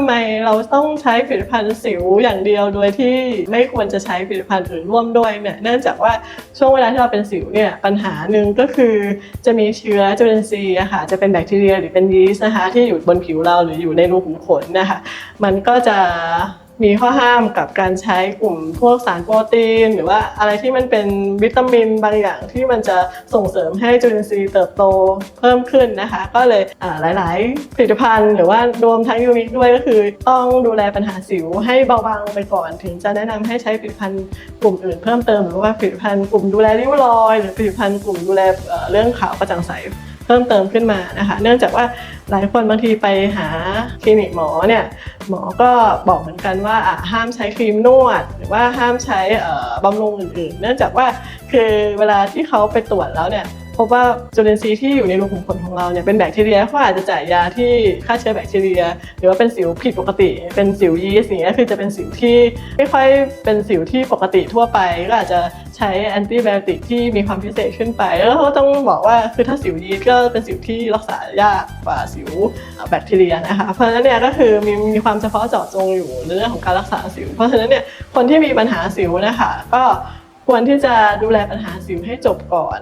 ำไมเราต้องใช้ผลิตภัณฑ์สิวอย่างเดียวโดยที่ไม่ควรจะใช้ผลิตภัณฑ์อื่นร่วมด้วยเนี่ยเนื่องจากว่าช่วงเวลาที่เราเป็นสิวเนี่ยปัญหาหนึ่งก็คือจะมีเชื้อจุลินทรีย์อะค่ะจะเป็นแบคทีเรียหรือเป็นยีสต์นะคะที่อยู่บนผิวเราหรืออยู่ในรูขุมขนนะคะมันก็จะ มีข้อห้ามกับการใช้กลุ่มพวกสารโปรตีน หรือว่าอะไรที่มันเป็นวิตามินบางอย่างที่มันจะส่งเสริมให้จุลินทรีย์เติบโตเพิ่มขึ้นนะคะ ก็เลยหลาย ๆ ผลิตภัณฑ์ หรือว่ารวมทั้งยูนิคด้วยก็คือ ต้องดูแลปัญหาสิวให้เบาบางไปก่อน ถึงจะแนะนำให้ใช้ผลิตภัณฑ์กลุ่มอื่นเพิ่มเติมหรือว่าผลิตภัณฑ์กลุ่มดูแลริ้วรอย หรือผลิตภัณฑ์กลุ่มดูแลเรื่องขาวกระจ่างใส พิ่มเติมขึ้นมานะคะ เนื่องจากว่าหลายคนบางทีไปหาคลินิกหมอเนี่ยหมอก็บอกเหมือนกันว่าอะห้ามใช้ครีมนวด หรือว่าห้ามใช้บำรุงอื่นๆ เนื่องจากว่าคือเวลาที่เขาไปตรวจแล้วเนี่ยพบว่าจุลินทรีย์ที่อยู่ในรูขุมขนของเราเนี่ยเป็นแบคทีเรียเขาอาจจะจ่ายยาที่ฆ่าเชื้อแบคทีเรีย หรือว่าเป็นสิวผิดปกติ เป็นสิวยีสต์อย่างเงี้ยคือจะเป็นสิวที่ไม่ค่อยเป็นสิวที่ปกติทั่วไปก็อาจจะ ใช้แอนตี้ไบโอติกที่มีความพิเศษขึ้นไป แล้วก็ต้องบอกว่าคือถ้าสิวยีสต์ก็เป็นสิวที่รักษายากกว่าสิวแบคทีเรียนะคะ เพราะฉะนั้นเนี่ยก็คือมีมีความเฉพาะเจาะจงอยู่ในเรื่องของการรักษาสิว เพราะฉะนั้นเนี่ยคนที่มีปัญหาสิวนะคะก็ควรที่จะดูแลปัญหาสิวให้จบก่อน